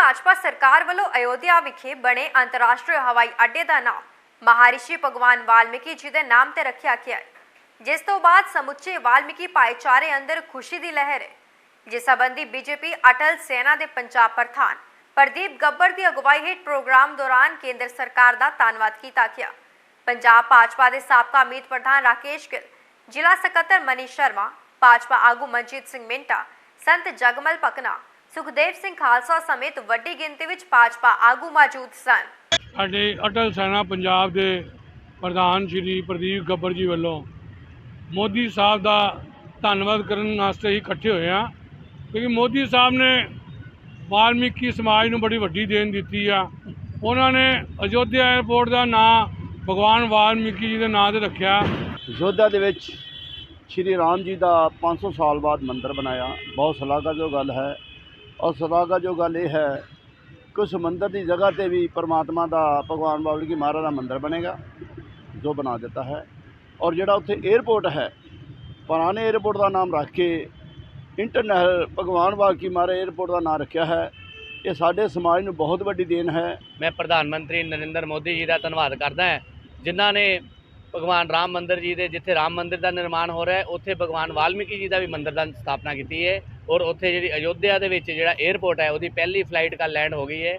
ਭਾਜਪਾ ਸਰਕਾਰ ਵੱਲੋਂ ਅਯੋਧਿਆ ਵਿਖੇ ਬਣੇ ਅੰਤਰਰਾਸ਼ਟਰੀ ਹਵਾਈ ਅੱਡੇ ਦਾ ਨਾਮ ਮਹਾਰਿਸ਼ੀ ਭਗਵਾਨ ਵਾਲਮੀਕੀ ਜੀ ਦੇ ਨਾਮ ਤੇ ਰੱਖਿਆ ਗਿਆ ਹੈ, ਜਿਸ ਤੋਂ ਬਾਅਦ ਸਮੁੱਚੇ ਵਾਲਮੀਕੀ ਭਾਈਚਾਰੇ ਅੰਦਰ ਖੁਸ਼ੀ ਦੀ ਲਹਿਰ ਹੈ। ਜਿਸ ਸੰਬੰਧੀ ਬੀਜੇਪੀ ਅਟਲ ਸੈਨਾ ਦੇ ਪੰਜਾਬ ਪ੍ਰਧਾਨ ਪ੍ਰਦੀਪ ਗੱਬਰ ਦੀ ਅਗਵਾਈ ਹੇਠ ਪ੍ਰੋਗਰਾਮ ਦੌਰਾਨ ਕੇਂਦਰ ਸਰਕਾਰ ਦਾ ਧੰਨਵਾਦ ਕੀਤਾ ਗਿਆ। ਪੰਜਾਬ ਭਾਜਪਾ ਦੇ ਸਾਬਕਾ ਮੀਤ ਪ੍ਰਧਾਨ ਰਾਕੇਸ਼ ਗਿੱਲ, ਜ਼ਿਲ੍ਹਾ ਸਕੱਤਰ ਮਨੀ ਸ਼ਰਮਾ, ਭਾਜਪਾ ਆਗੂ ਮਨਜੀਤ ਸਿੰਘ ਮਿੰਟਾ, ਸੰਤ ਜਗਮਲ ਪਕਨਾ ਸੁਖਦੇਵ ਸਿੰਘ ਖਾਲਸਾ ਸਮੇਤ ਵੱਡੀ ਗਿਣਤੀ ਵਿੱਚ ਭਾਜਪਾ ਆਗੂ ਮੌਜੂਦ ਸਨ। ਸਾਡੇ ਅਟਲ ਸੈਨਾ ਪੰਜਾਬ ਦੇ ਪ੍ਰਧਾਨ ਸ਼੍ਰੀ ਪ੍ਰਦੀਪ ਗੱਬਰ ਜੀ ਵੱਲੋਂ ਮੋਦੀ ਸਾਹਿਬ ਦਾ ਧੰਨਵਾਦ ਕਰਨ ਵਾਸਤੇ ਹੀ ਇਕੱਠੇ ਹੋਏ ਆ ਕਿਉਂਕਿ ਮੋਦੀ ਸਾਹਿਬ ਨੇ ਵਾਲਮੀਕੀ ਸਮਾਜ ਨੂੰ ਬੜੀ ਵੱਡੀ ਦੇਣ ਦਿੱਤੀ ਆ। ਉਹਨਾਂ ਨੇ ਅਯੋਧਿਆ 에ਅਰਪੋਰਟ ਦਾ ਨਾਂ ਭਗਵਾਨ ਵਾਲਮੀਕੀ ਜੀ ਦੇ ਨਾਂ ਤੇ ਰੱਖਿਆ। ਯੋਧਾ ਦੇ ਵਿੱਚ ਸ਼੍ਰੀ ਰਾਮ ਜੀ ਦਾ 500 ਸਾਲ ਬਾਅਦ ਮੰਦਿਰ ਬਣਾਇਆ। ਬਹੁਤ ਸ਼ਲਾਘਾਯੋਗ ਗੱਲ ਹੈ। ਔਰ ਸਦਾਗਾਜੋ ਗੱਲ ਇਹ ਹੈ ਕਿ ਉਸ ਮੰਦਰ ਦੀ ਜਗ੍ਹਾ ਤੇ ਵੀ ਪਰਮਾਤਮਾ ਦਾ, ਭਗਵਾਨ ਬਾਬਲ ਕੀ ਮਹਾਰਾਜ ਦਾ ਮੰਦਰ ਬਣੇਗਾ, ਜੋ ਬਣਾ ਦਿੱਤਾ ਹੈ। ਔਰ ਜਿਹੜਾ ਉੱਥੇ 에어ਪੋਰਟ ਹੈ, ਪੁਰਾਣੇ 에어ਪੋਰਟ ਦਾ ਨਾਮ ਰੱਖ ਕੇ ਇੰਟਰਨੈਸ਼ਨਲ ਭਗਵਾਨ ਬਾਬਲ ਕੀ ਮਹਾਰਾਜ 에어ਪੋਰਟ ਦਾ ਨਾਮ ਰੱਖਿਆ ਹੈ, ਇਹ ਸਾਡੇ ਸਮਾਜ ਨੂੰ ਬਹੁਤ ਵੱਡੀ ਦੇਣ ਹੈ। ਮੈਂ ਪ੍ਰਧਾਨ ਮੰਤਰੀ ਨਰਿੰਦਰ ਮੋਦੀ ਜੀ ਦਾ ਧੰਨਵਾਦ ਕਰਦਾ ਹਾਂ, ਜਿਨ੍ਹਾਂ ਨੇ ਭਗਵਾਨ ਰਾਮ ਮੰਦਰ ਜੀ ਦੇ, ਜਿੱਥੇ ਰਾਮ ਮੰਦਰ ਦਾ ਨਿਰਮਾਣ ਹੋ ਰਿਹਾ ਹੈ, ਉੱਥੇ ਭਗਵਾਨ ਵਾਲਮੀਕੀ ਜੀ ਦਾ ਵੀ ਮੰਦਰ ਦਾ ਸਥਾਪਨਾ ਕੀਤੀ ਹੈ। ਔਰ ਉੱਥੇ ਜਿਹੜੀ ਅਯੋਧਿਆ ਦੇ ਵਿੱਚ ਜਿਹੜਾ 에ਅਰਪੋਰਟ ਹੈ, ਉਹਦੀ ਪਹਿਲੀ ਫਲਾਈਟ ਕੱਲ ਲੈਂਡ ਹੋ ਗਈ ਹੈ।